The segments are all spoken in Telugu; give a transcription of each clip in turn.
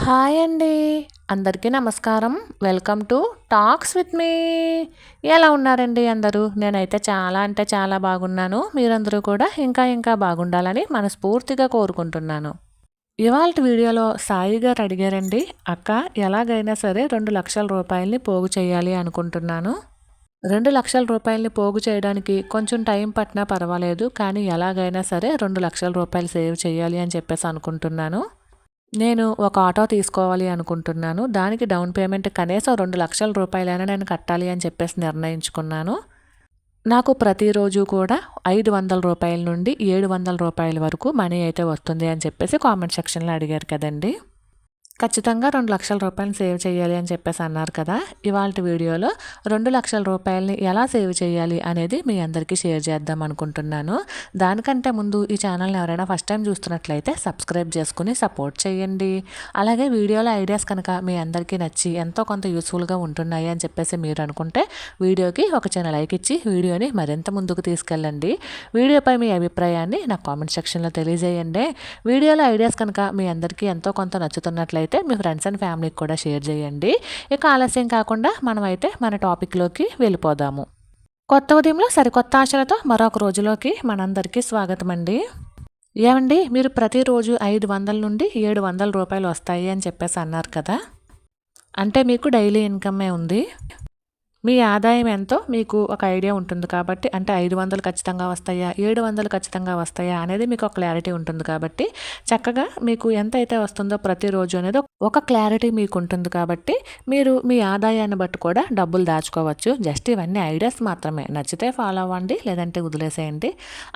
హాయ్ అండి. అందరికీ నమస్కారం. Welcome to talks with me. ఎలా ఉన్నారండి అందరూ? నేనైతే చాలా అంటే చాలా బాగున్నాను. మీరందరూ కూడా ఇంకా ఇంకా బాగుండాలని మనస్ఫూర్తిగా కోరుకుంటున్నాను. ఇవాళ వీడియోలో సాయి గారు అడిగారండి అక్క ఎలాగైనా సరే రెండు లక్షల రూపాయలని పోగు చేయాలి అనుకుంటున్నాను. రెండు లక్షల రూపాయలని పోగు చేయడానికి కొంచెం టైం పట్టినా పర్వాలేదు కానీ ఎలాగైనా సరే రెండు లక్షల రూపాయలు సేవ్ చేయాలి అని చెప్పేసి అనుకుంటున్నాను. నేను ఒక ఆటో తీసుకోవాలి అనుకుంటున్నాను. దానికి డౌన్ పేమెంట్ కనీసం రెండు లక్షల రూపాయలైనా నేను కట్టాలి అని చెప్పేసి నిర్ణయించుకున్నాను. నాకు ప్రతిరోజు కూడా ఐదు వందల రూపాయల నుండి ఏడు వందల రూపాయల వరకు మనీ అయితే వస్తుంది అని చెప్పేసి కామెంట్ సెక్షన్లో అడిగారు కదండి. ఖచ్చితంగా రెండు లక్షల రూపాయలు సేవ్ చేయాలి అని చెప్పేసి అన్నారు కదా. ఇవాళ వీడియోలో రెండు లక్షల రూపాయలని ఎలా సేవ్ చేయాలి అనేది మీ అందరికీ షేర్ చేద్దాం అనుకుంటున్నాను. దానికంటే ముందు ఈ ఛానల్ని ఎవరైనా ఫస్ట్ టైం చూస్తున్నట్లయితే సబ్స్క్రైబ్ చేసుకుని సపోర్ట్ చేయండి. అలాగే వీడియోలో ఐడియాస్ కనుక మీ అందరికీ నచ్చి ఎంతో కొంత యూస్ఫుల్గా ఉంటున్నాయి అని చెప్పేసి మీరు అనుకుంటే వీడియోకి ఒక చిన్న లైక్ ఇచ్చి వీడియోని మరింత ముందుకు తీసుకెళ్ళండి. వీడియోపై మీ అభిప్రాయాన్ని నా కామెంట్ సెక్షన్లో తెలియజేయండి. వీడియోలో ఐడియాస్ కనుక మీ అందరికీ ఎంతో కొంత నచ్చుతున్నట్లయితే అయితే మీ ఫ్రెండ్స్ అండ్ ఫ్యామిలీకి కూడా షేర్ చేయండి. ఇక ఆలస్యం కాకుండా మనమైతే మన టాపిక్లోకి వెళ్ళిపోదాము. కొత్త ఉదయంలో సరికొత్త ఆశలతో మరొక రోజులోకి మనందరికీ స్వాగతం అండి. ఏమండి మీరు ప్రతిరోజు ఐదు వందల నుండి ఏడు వందల రూపాయలు వస్తాయి అని చెప్పేసి అన్నారు కదా? అంటే మీకు డైలీ ఇన్కమే ఉంది? మీ ఆదాయం ఎంతో మీకు ఒక ఐడియా ఉంటుంది కాబట్టి అంటే ఐదు వందలు ఖచ్చితంగా వస్తాయా ఏడు వందలు ఖచ్చితంగా వస్తాయా అనేది మీకు ఒక క్లారిటీ ఉంటుంది కాబట్టి చక్కగా మీకు ఎంత అయితే వస్తుందో ప్రతిరోజు అనేది ఒక క్లారిటీ మీకు ఉంటుంది కాబట్టి మీరు మీ ఆదాయాన్ని బట్టి కూడా డబ్బులు దాచుకోవచ్చు. జస్ట్ ఇవన్నీ ఐడియాస్ మాత్రమే. నచ్చితే ఫాలో అవ్వండి లేదంటే వదిలేసేయండి.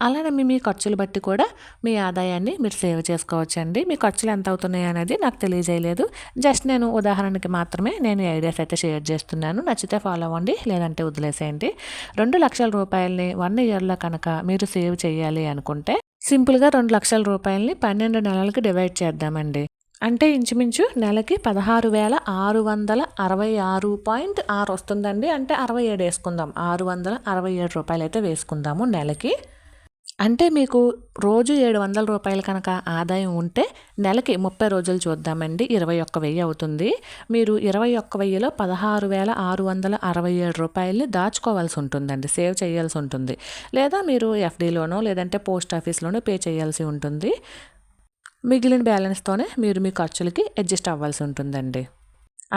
అలానే మీ మీ ఖర్చులు బట్టి కూడా మీ ఆదాయాన్ని మీరు సేవ్ చేసుకోవచ్చు అండి మీ ఖర్చులు ఎంత అవుతున్నాయి అనేది నాకు తెలియజేయలేదు. జస్ట్ నేను ఉదాహరణకి మాత్రమే నేను ఐడియాస్ అయితే షేర్ చేస్తున్నాను. నచ్చితే ఫాలో అవ్వండి. లేదంటే వదిలేసేయండి. రెండు లక్షల రూపాయలని వన్ ఇయర్లో కనుక మీరు సేవ్ చేయాలి అనుకుంటే సింపుల్గా రెండు లక్షల రూపాయలని పన్నెండు నెలలకు డివైడ్ చేద్దామండి. అంటే ఇంచుమించు నెలకి పదహారు వేల ఆరు వందల అరవై ఆరు పాయింట్ ఆరు వస్తుందండి. అంటే అరవై ఏడు వేసుకుందాం. ఆరు వందల అరవై ఏడు రూపాయలు అయితే వేసుకుందాము నెలకి. అంటే మీకు రోజు ఏడు వందల రూపాయలు కనుక ఆదాయం ఉంటే నెలకి ముప్పై రోజులు చూద్దామండి. ఇరవై ఒక్క వెయ్యి అవుతుంది. మీరు ఇరవై ఒక్క వెయ్యిలో పదహారు వేల ఆరు వందల అరవై ఏడు రూపాయలని దాచుకోవాల్సి ఉంటుందండి. సేవ్ చేయాల్సి ఉంటుంది. లేదా మీరు ఎఫ్డీలోనో లేదంటే పోస్ట్ ఆఫీస్లోనో పే చేయాల్సి ఉంటుంది. మిగిలిన బ్యాలెన్స్తోనే మీరు మీ ఖర్చులకి అడ్జస్ట్ అవ్వాల్సి ఉంటుందండి.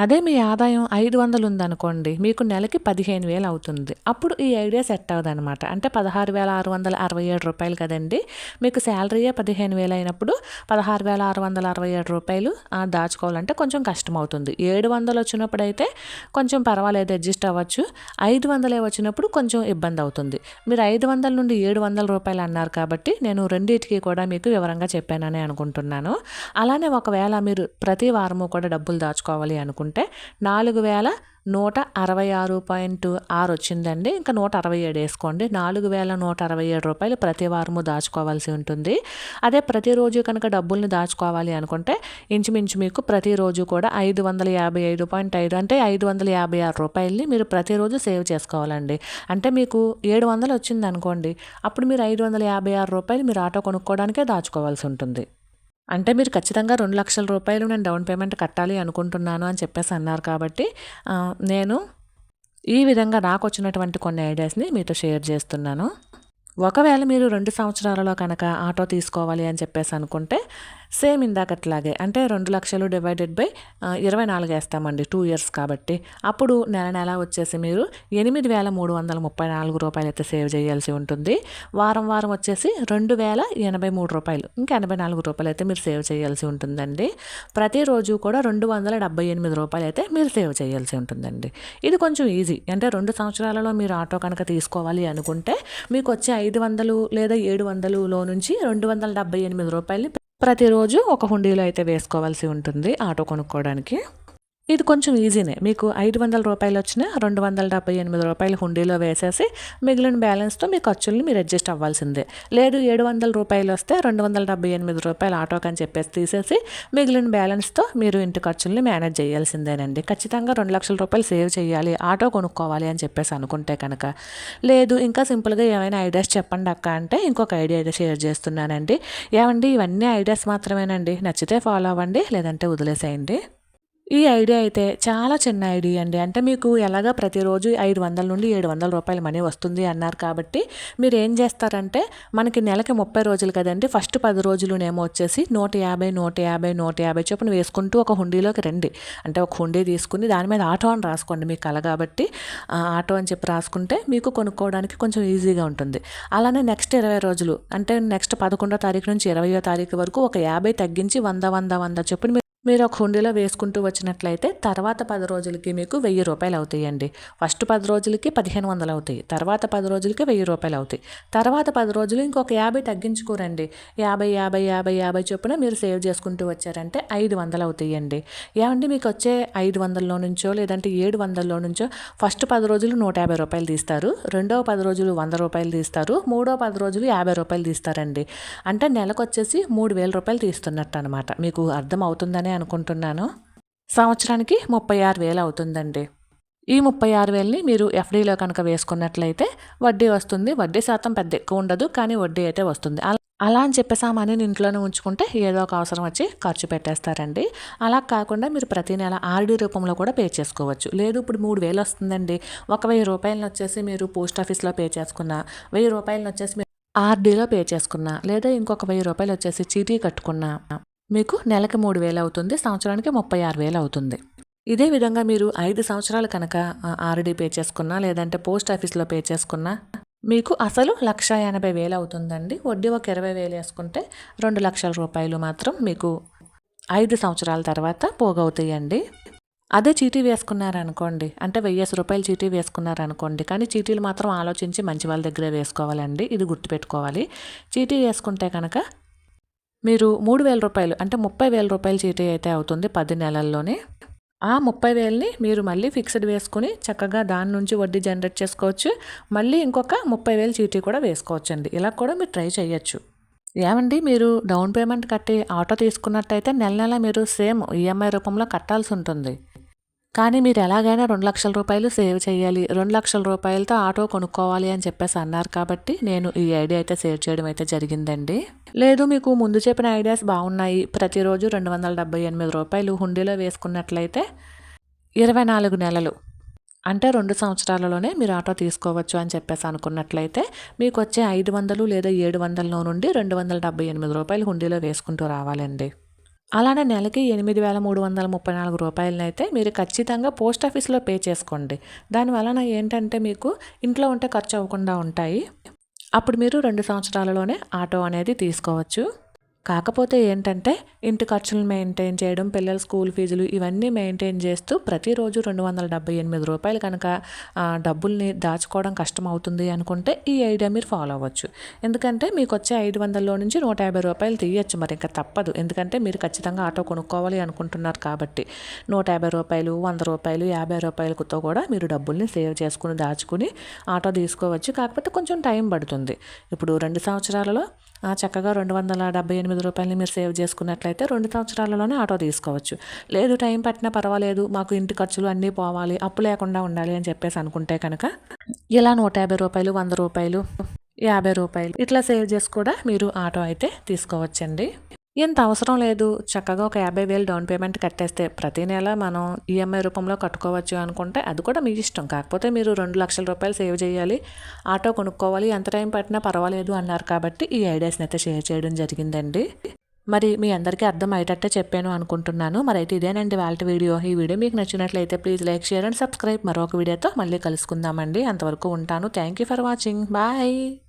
అదే మీ ఆదాయం ఐదు వందలు ఉందనుకోండి మీకు నెలకి పదిహేను వేలు అవుతుంది. అప్పుడు ఈ ఐడియా సెట్ అనమాట అంటే పదహారు వేల ఆరు వందల అరవై ఏడు రూపాయలు కదండి. మీకు శాలరీయే పదిహేను వేలు అయినప్పుడు పదహారు వేల ఆరు వందల అరవై ఏడు రూపాయలు దాచుకోవాలంటే కొంచెం కష్టం అవుతుంది ఏడు వందలు వచ్చినప్పుడు అయితే కొంచెం పర్వాలేదు అడ్జస్ట్ అవ్వచ్చు. ఐదు వందలే వచ్చినప్పుడు కొంచెం ఇబ్బంది అవుతుంది. మీరు ఐదు వందల నుండి ఏడు వందల రూపాయలు అన్నారు కాబట్టి నేను రెండింటికి కూడా మీకు వివరంగా చెప్పానని అనుకుంటున్నాను. అలానే ఒకవేళ మీరు ప్రతి వారము కూడా డబ్బులు దాచుకోవాలి అనుకుంటున్నాను చూసుకుంటే నాలుగు వేల నూట అరవై ఆరు పాయింట్ ఆరు వచ్చిందండి. ఇంకా నూట అరవై ఏడు వేసుకోండి. నాలుగు వేల నూట అరవై ఏడు రూపాయలు ప్రతి వారము దాచుకోవాల్సి ఉంటుంది. అదే ప్రతిరోజు కనుక డబ్బుల్ని దాచుకోవాలి అనుకుంటే ఇంచుమించు మీకు ప్రతిరోజు కూడా ఐదు వందల యాభై ఐదు పాయింట్ ఐదు అంటే ఐదు వందల యాభై ఆరు రూపాయలని మీరు ప్రతిరోజు సేవ్ చేసుకోవాలండి. అంటే మీకు ఏడు వందలు వచ్చింది అనుకోండి అప్పుడు మీరు ఐదు వందల యాభై ఆరు రూపాయలు మీరు ఆటో కొనుక్కోవడానికే దాచుకోవాల్సి ఉంటుంది. అంటే మీరు ఖచ్చితంగా రెండు లక్షల రూపాయలు నేను డౌన్ పేమెంట్ కట్టాలి అనుకుంటున్నాను అని చెప్పేసి అన్నారు కాబట్టి నేను ఈ విధంగా నాకు వచ్చినటువంటి కొన్ని ఐడియాస్ని మీతో షేర్ చేస్తున్నాను. ఒకవేళ మీరు రెండు సంవత్సరాలలో కనుక ఆటో తీసుకోవాలి అని చెప్పేసి అనుకుంటే సేమ్ ఇందాకట్లాగే అంటే రెండు లక్షలు డివైడెడ్ బై ఇరవై నాలుగు వేస్తామండి టూ ఇయర్స్ కాబట్టి. అప్పుడు నెల నెల వచ్చేసి మీరు ఎనిమిది వేల మూడు వందల ముప్పై నాలుగు రూపాయలు అయితే సేవ్ చేయాల్సి ఉంటుంది. వారం వారం వచ్చేసి రెండు వేల ఎనభై మూడు రూపాయలు ఇంకా ఎనభై నాలుగు రూపాయలు అయితే మీరు సేవ్ చేయాల్సి ఉంటుందండి. ప్రతిరోజు కూడా రెండు వందల డెబ్బై ఎనిమిది రూపాయలు అయితే మీరు సేవ్ చేయాల్సి ఉంటుందండి. ఇది కొంచెం ఈజీ అంటే రెండు సంవత్సరాలలో మీరు ఆటో కనుక తీసుకోవాలి అనుకుంటే మీకు వచ్చే ఐదు వందలు లేదా ఏడు వందలులో నుంచి రెండు వందల డెబ్బై ఎనిమిది రూపాయలని ప్రతిరోజు ఒక హుండీలో అయితే వేసుకోవాల్సి ఉంటుంది ఆటో కొనుక్కోవడానికి. ఇది కొంచెం ఈజీనే మీకు ఐదు వందల రూపాయలు వచ్చిన రెండు వందల డెబ్బై ఎనిమిది రూపాయలు హుండీలో వేసేసి మిగిలిన బ్యాలెన్స్తో మీ ఖర్చుల్ని మీరు అడ్జస్ట్ అవ్వాల్సిందే. లేదు ఏడు వందల రూపాయలు వస్తే రెండు వందల డెబ్బై ఎనిమిది రూపాయలు ఆటోకి అని చెప్పేసి తీసేసి మిగిలిన బ్యాలెన్స్తో మీరు ఇంటి ఖర్చుల్ని మేనేజ్ చేయాల్సిందేనండి. ఖచ్చితంగా రెండు లక్షల రూపాయలు సేవ్ చేయాలి ఆటో కొనుక్కోవాలి అని చెప్పేసి అనుకుంటే కనుక. లేదు ఇంకా సింపుల్గా ఏమైనా ఐడియాస్ చెప్పండి అక్క అంటే ఇంకొక ఐడియా అయితే షేర్ చేస్తున్నానండి. ఏమండి ఇవన్నీ ఐడియాస్ మాత్రమేనండి. నచ్చితే ఫాలో అవ్వండి లేదంటే వదిలేసేయండి. ఈ ఐడియా అయితే చాలా చిన్న ఐడియా అండి. అంటే మీకు ఎలాగ ప్రతిరోజు ఐదు వందల నుండి ఏడు వందల రూపాయల మనీ వస్తుంది అన్నారు కాబట్టి మీరు ఏం చేస్తారంటే మనకి నెలకి ముప్పై రోజులు కదండి. ఫస్ట్ పది రోజులునేమో వచ్చేసి నూట యాభై నూట యాభై నూట యాభై చొప్పున వేసుకుంటూ ఒక హుండీలోకి రండి. అంటే ఒక హుండీ తీసుకుని దాని మీద ఆటో అని రాసుకోండి మీకు కల కాబట్టి. ఆటో అని చెప్పి రాసుకుంటే మీకు కొనుక్కోవడానికి కొంచెం ఈజీగా ఉంటుంది. అలానే నెక్స్ట్ ఇరవై రోజులు అంటే నెక్స్ట్ పదకొండో తారీఖు నుంచి ఇరవయో తారీఖు వరకు ఒక యాభై తగ్గించి వంద వంద వంద చొప్పున మీరు ఒక హుండీలో వేసుకుంటూ వచ్చినట్లయితే తర్వాత పది రోజులకి మీకు వెయ్యి రూపాయలు అవుతాయండి. ఫస్ట్ పది రోజులకి పదిహేను వందలు అవుతాయి. తర్వాత పది రోజులకి వెయ్యి రూపాయలు అవుతాయి. తర్వాత పది రోజులు ఇంకొక యాభై తగ్గించుకోరండి. యాభై యాభై యాభై యాభై చొప్పున మీరు సేవ్ చేసుకుంటూ వచ్చారంటే ఐదు వందలు అవుతాయండి. ఏమండి మీకు వచ్చే ఐదు వందల్లో నుంచో లేదంటే ఏడు వందల్లో నుంచో ఫస్ట్ పది రోజులు నూట యాభై రూపాయలు తీస్తారు. రెండవ పది రోజులు వంద రూపాయలు తీస్తారు. మూడో పది రోజులు యాభై రూపాయలు తీస్తారండి. అంటే నెలకు వచ్చేసి మూడు వేల రూపాయలు తీస్తున్నట్టు అనమాట మీకు అర్థం అవుతుందనే అనుకుంటున్నాను. సంవత్సరానికి ముప్పై ఆరు వేలు అవుతుందండి. ఈ ముప్పై ఆరు వేలని మీరు ఎఫ్డీలో కనుక వేసుకున్నట్లయితే వడ్డీ వస్తుంది. వడ్డీ శాతం పెద్ద ఎక్కువ ఉండదు కానీ వడ్డీ అయితే వస్తుంది. అలా అని చెప్పేసి ఆ మనీని ఇంట్లోనే ఉంచుకుంటే ఏదో ఒక అవసరం వచ్చి ఖర్చు పెట్టేస్తారండి. అలా కాకుండా మీరు ప్రతి నెల ఆర్డీ రూపంలో కూడా పే చేసుకోవచ్చు. లేదు ఇప్పుడు మూడు వేలు వస్తుందండి. ఒక వెయ్యి రూపాయలను వచ్చేసి మీరు పోస్ట్ ఆఫీస్లో పే చేసుకున్న వెయ్యి రూపాయలను వచ్చేసి మీరు ఆర్డీలో పే చేసుకున్నా లేదా ఇంకొక వెయ్యి రూపాయలు వచ్చేసి చీటీ కట్టుకున్నా మీకు నెలకు మూడు వేలు అవుతుంది సంవత్సరానికి ముప్పై ఆరు వేలు అవుతుంది. ఇదే విధంగా మీరు ఐదు సంవత్సరాలు కనుక ఆర్డీ పే చేసుకున్నా లేదంటే పోస్ట్ ఆఫీస్లో పే చేసుకున్నా మీకు అసలు లక్ష ఎనభై వేలు అవుతుందండి. వడ్డీ ఒక ఇరవై వేలు వేసుకుంటే రెండు లక్షల రూపాయలు మాత్రం మీకు ఐదు సంవత్సరాల తర్వాత పోగవుతాయండి. అదే చీటీ వేసుకున్నారనుకోండి అంటే వెయ్యేసి రూపాయలు చీటీ వేసుకున్నారనుకోండి కానీ చీటీలు మాత్రం ఆలోచించి మంచి వాళ్ళ దగ్గరే వేసుకోవాలండి. ఇది గుర్తుపెట్టుకోవాలి. చీటీ వేసుకుంటే కనుక మీరు మూడు వేల రూపాయలు అంటే ముప్పై వేల రూపాయలు చీటీ అయితే అవుతుంది పది నెలల్లోనే. ఆ ముప్పై వేలని మీరు మళ్ళీ ఫిక్స్డ్ వేసుకుని చక్కగా దాని నుంచి వడ్డీ జనరేట్ చేసుకోవచ్చు. మళ్ళీ ఇంకొక ముప్పై వేలు చీటీ కూడా వేసుకోవచ్చు అండి ఇలా కూడా మీరు ట్రై చేయొచ్చు. ఏమండి మీరు డౌన్ పేమెంట్ కట్టి ఆటో తీసుకున్నట్టయితే నెల నెల మీరు సేమ్ ఈఎంఐ రూపంలో కట్టాల్సి ఉంటుంది. కానీ మీరు ఎలాగైనా రెండు లక్షల రూపాయలు సేవ్ చేయాలి. రెండు లక్షల రూపాయలతో ఆటో కొనుక్కోవాలి అని చెప్పేసి అన్నారు కాబట్టి నేను ఈ ఐడియా అయితే సేవ్ చేయడం అయితే జరిగిందండి. లేదు మీకు ముందు చెప్పిన ఐడియాస్ బాగున్నాయి. ప్రతిరోజు రెండు వందల డెబ్బై ఎనిమిది రూపాయలు హుండీలో వేసుకున్నట్లయితే ఇరవై నాలుగు నెలలు. అంటే రెండు సంవత్సరాలలోనే మీరు ఆటో తీసుకోవచ్చు అని చెప్పేసి అనుకున్నట్లయితే మీకు వచ్చే ఐదు వందలు లేదా ఏడు వందల నుండి రెండు వందల డెబ్బై ఎనిమిది రూపాయలు హుండీలో వేసుకుంటూ రావాలండి. అలానే నెలకి ఎనిమిది వేల మూడు వందల ముప్పై నాలుగు రూపాయలనైతే మీరు ఖచ్చితంగా పోస్ట్ ఆఫీస్లో పే చేసుకోండి. దాని వలన ఏంటంటే మీకు ఇంట్లో ఉంటే ఖర్చు అవ్వకుండా ఉంటాయి. అప్పుడు మీరు రెండు సంవత్సరాలలోనే ఆటో అనేది తీసుకోవచ్చు. కాకపోతే ఏంటంటే ఇంటి ఖర్చులు మెయింటైన్ చేయడం పిల్లల స్కూల్ ఫీజులు ఇవన్నీ మెయింటైన్ చేస్తూ ప్రతిరోజు రెండు వందల డెబ్బై ఎనిమిది రూపాయలు కనుక డబ్బుల్ని దాచుకోవడం కష్టం అవుతుంది అనుకుంటే ఈ ఐడియా మీరు ఫాలో అవ్వచ్చు. ఎందుకంటే మీకు వచ్చే ఐదు వందల్లో నుంచి నూట యాభై రూపాయలు తీయచ్చు మరి ఇంకా తప్పదు. ఎందుకంటే మీరు ఖచ్చితంగా ఆటో కొనుక్కోవాలి అనుకుంటున్నారు కాబట్టి నూట యాభై రూపాయలు వంద రూపాయలు యాభై రూపాయలతో కూడా మీరు డబ్బుల్ని సేవ్ చేసుకుని దాచుకుని ఆటో తీసుకోవచ్చు. కాకపోతే కొంచెం టైం పడుతుంది. ఇప్పుడు రెండు సంవత్సరాలలో చక్కగా రెండు వందల డెబ్బై ఎనిమిది రూపాయలని మీరు సేవ్ చేసుకున్నట్లయితే రెండు సంవత్సరాలలోనే ఆటో తీసుకోవచ్చు. లేదు టైం పట్టినా పర్వాలేదు మాకు ఇంటి ఖర్చులు అన్నీ పోవాలి అప్పు లేకుండా ఉండాలి అని చెప్పేసి అనుకుంటే కనుక ఇలా నూట యాభై రూపాయలు వంద రూపాయలు యాభై రూపాయలు ఇట్లా సేవ్ చేసి కూడా మీరు ఆటో అయితే తీసుకోవచ్చండి. ఇంత అవసరం లేదు. చక్కగా ఒక యాభై వేలు డౌన్ పేమెంట్ కట్టేస్తే ప్రతి నెల మనం ఈఎంఐ రూపంలో కట్టుకోవచ్చు అనుకుంటే అది కూడా మీ ఇష్టం. కాకపోతే మీరు రెండు లక్షల రూపాయలు సేవ్ చేయాలి ఆటో కొనుక్కోవాలి ఎంత టైం పట్టినా పర్వాలేదు అన్నారు కాబట్టి ఈ ఐడియాస్ని అయితే షేర్ చేయడం జరిగిందండి. మరి మీ అందరికీ అర్థం అయ్యేటట్టే చెప్పాను అనుకుంటున్నాను. మరి అయితే ఇదేనండి వాళ్ళ వీడియో. ఈ వీడియో మీకు నచ్చినట్లయితే please like share and subscribe. మరొక వీడియోతో మళ్ళీ కలుసుకుందామండి. అంతవరకు ఉంటాను. Thank you for watching. Bye.